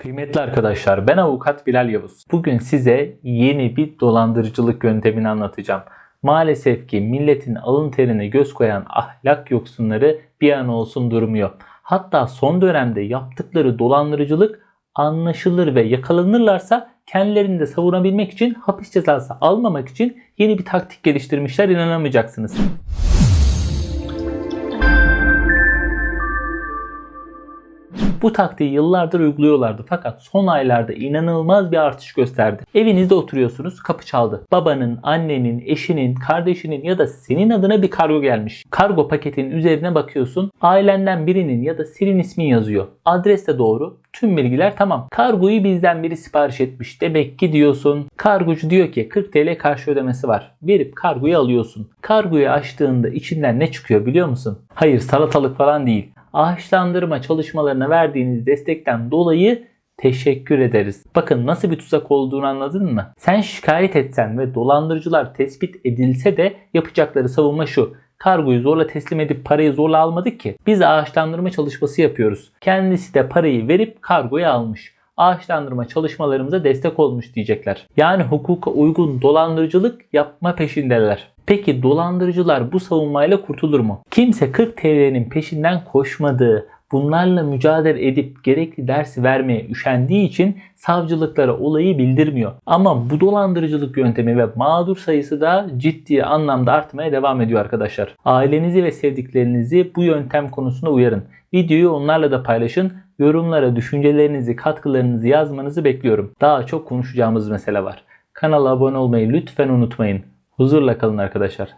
Kıymetli arkadaşlar ben avukat Bilal Yavuz. Bugün size yeni bir dolandırıcılık yöntemini anlatacağım. Maalesef ki milletin alın terine göz koyan ahlak yoksunları bir an olsun durmuyor. Hatta son dönemde yaptıkları dolandırıcılık anlaşılır ve yakalanırlarsa kendilerini de savunabilmek için hapis cezası almamak için yeni bir taktik geliştirmişler inanamayacaksınız. Bu taktiği yıllardır uyguluyorlardı fakat son aylarda inanılmaz bir artış gösterdi. Evinizde oturuyorsunuz, kapı çaldı. Babanın, annenin, eşinin, kardeşinin ya da senin adına bir kargo gelmiş. Kargo paketinin üzerine bakıyorsun. Ailenden birinin ya da senin ismin yazıyor. Adres de doğru. Tüm bilgiler tamam. Kargoyu bizden biri sipariş etmiş. Demek ki diyorsun. Kargocu diyor ki 40 TL karşı ödemesi var. Verip kargoyu alıyorsun. Kargoyu açtığında içinden ne çıkıyor biliyor musun? Hayır salatalık falan değil ağaçlandırma çalışmalarına verdiğiniz destekten dolayı teşekkür ederiz. Bakın nasıl bir tuzak olduğunu anladın mı? Sen şikayet etsen ve dolandırıcılar tespit edilse de yapacakları savunma şu. Kargoyu zorla teslim edip parayı zorla almadık ki. Biz ağaçlandırma çalışması yapıyoruz. Kendisi de parayı verip kargoyu almış. Ağaçlandırma çalışmalarımıza destek olmuş diyecekler. Yani hukuka uygun dolandırıcılık yapma peşindeler. Peki dolandırıcılar bu savunmayla kurtulur mu? Kimse 40 TL'nin peşinden koşmadığı, bunlarla mücadele edip gerekli dersi vermeye üşendiği için savcılıklara olayı bildirmiyor. Ama bu dolandırıcılık yöntemi ve mağdur sayısı da ciddi anlamda artmaya devam ediyor arkadaşlar. Ailenizi ve sevdiklerinizi bu yöntem konusunda uyarın. Videoyu onlarla da paylaşın. Yorumlara düşüncelerinizi, katkılarınızı yazmanızı bekliyorum. Daha çok konuşacağımız mesele var. Kanala abone olmayı lütfen unutmayın. Huzurla kalın arkadaşlar.